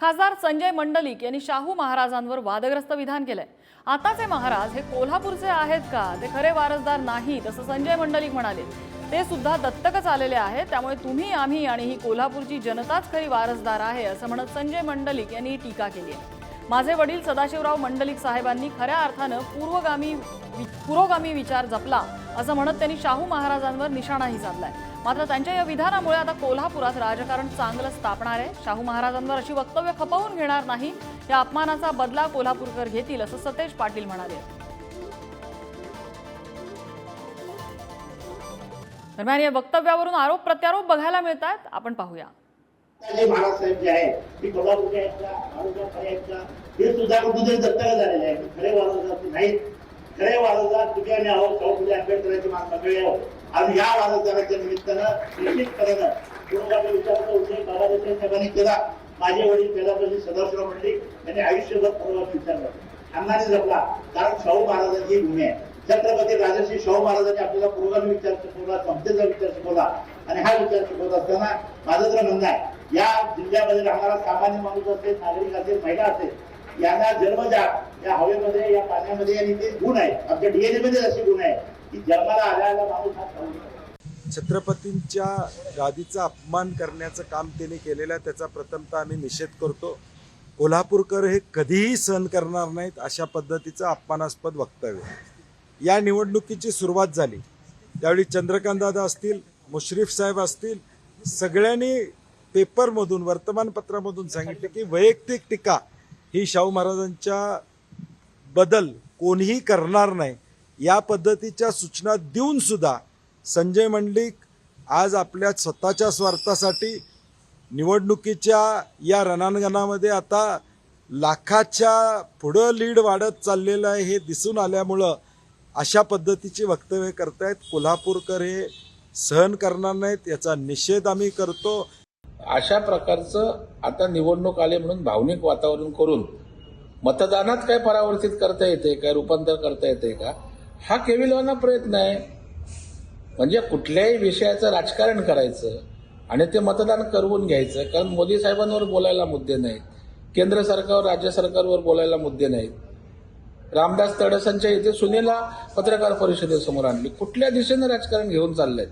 खासदार संजय मंडलिक यांनी शाहू महाराजांवर वादग्रस्त विधान केलंय. आताचे महाराज हे कोल्हापूरचे आहेत का? ते खरे वारसदार नाहीत असं संजय मंडलिक म्हणाले. ते सुद्धा दत्तकच आलेले आहेत त्यामुळे तुम्ही आम्ही आणि ही कोल्हापूरची जनताच खरी वारसदार आहे असं म्हणत संजय मंडलिक यांनी टीका केली आहे. माझे वडील सदाशिवराव मंडलिक साहेबांनी खऱ्या अर्थानं पूर्वगामी वि- पुरोगामी विचार जपला असं म्हणत त्यांनी शाहू महाराजांवर निशाणाही साधलाय. मात्र त्यांच्या या विधानामुळे आता कोल्हापुरात राजकारण चांगलं स्थापणार आहे. शाहू महाराजांवर अशी वक्तव्य खपवून घेणार नाही. या अपमानाचा बदला कोल्हापूरकर घेतील असं सतेज पाटील म्हणाले. दरम्यान या वक्तव्यावरून आरोप प्रत्यारोप बघायला मिळतात आपण पाहूया. जे जे आहे ती कोल्हापूरचे आहेत खरे हे सुद्धा कुठेतरी दत्तक झालेले आहे खरे वारसदार ते खरे वारसदार तुम्ही आणि आहोत? शाहू फुले आंबेडकरांची मागणी सगळे आहोत. आणि या वारसदाराच्या निमित्तानं निश्चितपणानं कुटुंबाचा विचाराचा उल्लेख बाबासाहेब साहेबांनी केला. माझे वडील पहिल्यापासून सदाशिवराव म्हणले यांनी आयुष्यभर पूर्वक विचार केला अन्नाने जपला कारण शाहू महाराजांची भूमी आहे. छत्रपती राजर्षी शाहू महाराजांनी आपल्याला पूर्वानी विचार शिकवला समतेचा विचार शिकवला आणि हा विचार शिकवत असताना माझं तर म्हणणं आहे या जिल्ह्यामध्ये राहणारा सामान्य माणूस असेल नागरिक असेल महिला असेल यांना जन्मजात या हवेमध्ये या पाण्यामध्ये आणि ते गुण आहेत. आमच्या डीएनए मध्ये असे गुण आहे जन्माला माणूस छत्रपतींच्या गादीचा अपमान करण्याचं काम त्यांनी केलेलं आहे त्याचा प्रथमतः आम्ही निषेध करतो. कोल्हापूरकर हे कधीही सहन करणार नाहीत अशा पद्धतीचं अपमानास्पद वक्तव्य या निवडणुकीची सुरुवात झाली. त्यावेळी चंद्रकांतदादा असतील मुश्रीफ साहेब असतील सगळ्यांनी पेपरमधून वर्तमानपत्रामधून सांगितले की वैयक्तिक टीका ही शाहू महाराजांच्या बदल कोणीही करणार नाही. या पद्धतीच्या सूचना देऊन सुद्धा संजय मंडलिक आज आपल्या स्वतःच्या स्वार्थासाठी निवडणुकीच्या या रणांगणामध्ये आता लाखाच्या पुढं लीड वाढत चाललेलं आहे हे दिसून आल्यामुळं अशा पद्धतीची वक्तव्य करतायत. कोल्हापूरकर हे सहन करणार नाहीत याचा निषेध आम्ही करतो. अशा प्रकारचं आता निवडणूक आले म्हणून भावनिक वातावरण करून मतदानात काय परावर्तित करता येते काय रूपांतर करता येते का? हा केविलवाना प्रयत्न आहे. म्हणजे कुठल्याही विषयाचं राजकारण करायचं आणि ते मतदान करवून घ्यायचं कारण मोदी साहेबांवर बोलायला मुद्दे नाहीत केंद्र सरकार राज्य सरकारवर बोलायला मुद्दे नाहीत. रामदास तडसांच्या इथे सुनेला पत्रकार परिषदेसमोर आणली. कुठल्या दिशेनं राजकारण घेऊन चाललंय?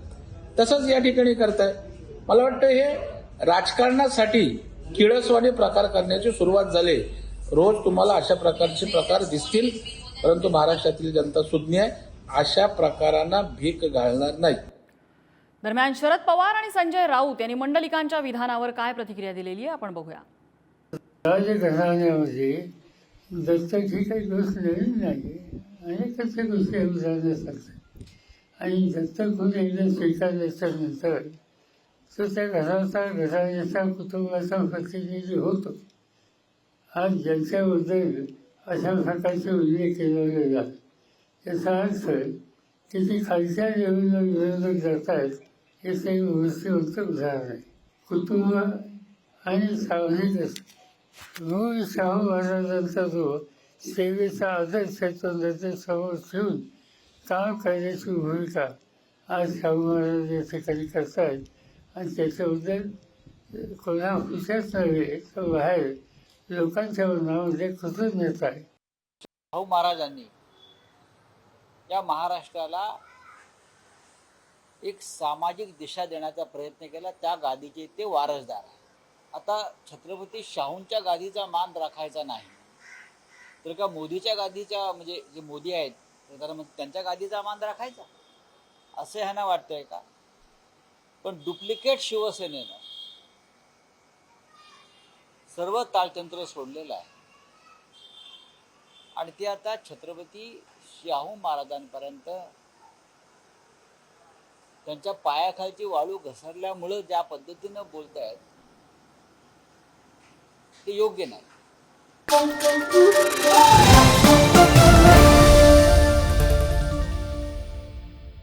तसंच या ठिकाणी करताय. मला वाटतं हे राजकारणासाठी किळसवाणी प्रकार करण्याची सुरुवात झाली. रोज तुम्हाला अशा प्रकारचे प्रकार दिसतील. परंतु महाराष्ट्रातील जनता सुज्ञ आहे. अशा प्रकारांना भीक घालणार नाही. दरम्यान शरद पवार आणि संजय राऊत यांनी मंडलिकांच्या विधानावर काय प्रतिक्रिया दिलेली आहे आपण बघूया. राजघराण्यामध्ये दत्तक ही काही गोष्ट नवीन नाही. अनेकच गोष्टी उदाहरणं सांगतात आणि दत्तक होऊन एकदा स्वीकारल्याच्या नंतर तो त्या घराचा घराण्याचा कुटुंबाचा प्रतिनिधी होतो. आज ज्यांच्याबद्दल अशा प्रकारचे उल्लेख केलेले जात याचा अर्थ की ती खालच्या लेवलला विरोधक जात आहेत हे काही व्यवस्थित उदाहरण आहे. कुटुंब आणि सावधिक मूळ शाहू महाराजांचा जो सेवेचा आदर्श त्याच्यासमोर ठेवून काम करण्याची भूमिका आज शाहू महाराज या ठिकाणी करतायत आणि त्याच्याबद्दल कोणा खुशाच नव्हे तर बाहेर लोकांच्या मनामध्ये कृतज्ञता आहे. भाऊ महाराजांनी या महाराष्ट्राला एक सामाजिक दिशा देण्याचा प्रयत्न केला. त्या गादीचे ते वारसदार आहे आता छत्रपती शाहूंच्या गादीचा मान राखायचा नाही. तर का मोदीच्या गादीच्या म्हणजे जे मोदी आहेत त्यांच्या गादीचा मान राखायचा? असं ह्यांना वाटतंय का? पण डुप्लिकेट शिवसेनेनं सर्व ताळतंत्र सोडलेलं आहे. आणि ते आता छत्रपती शाहू महाराजांपर्यंत त्यांच्या पायाखालची वाळू घसरल्यामुळं ज्या पद्धतीनं बोलतायत ते योग्य नाही.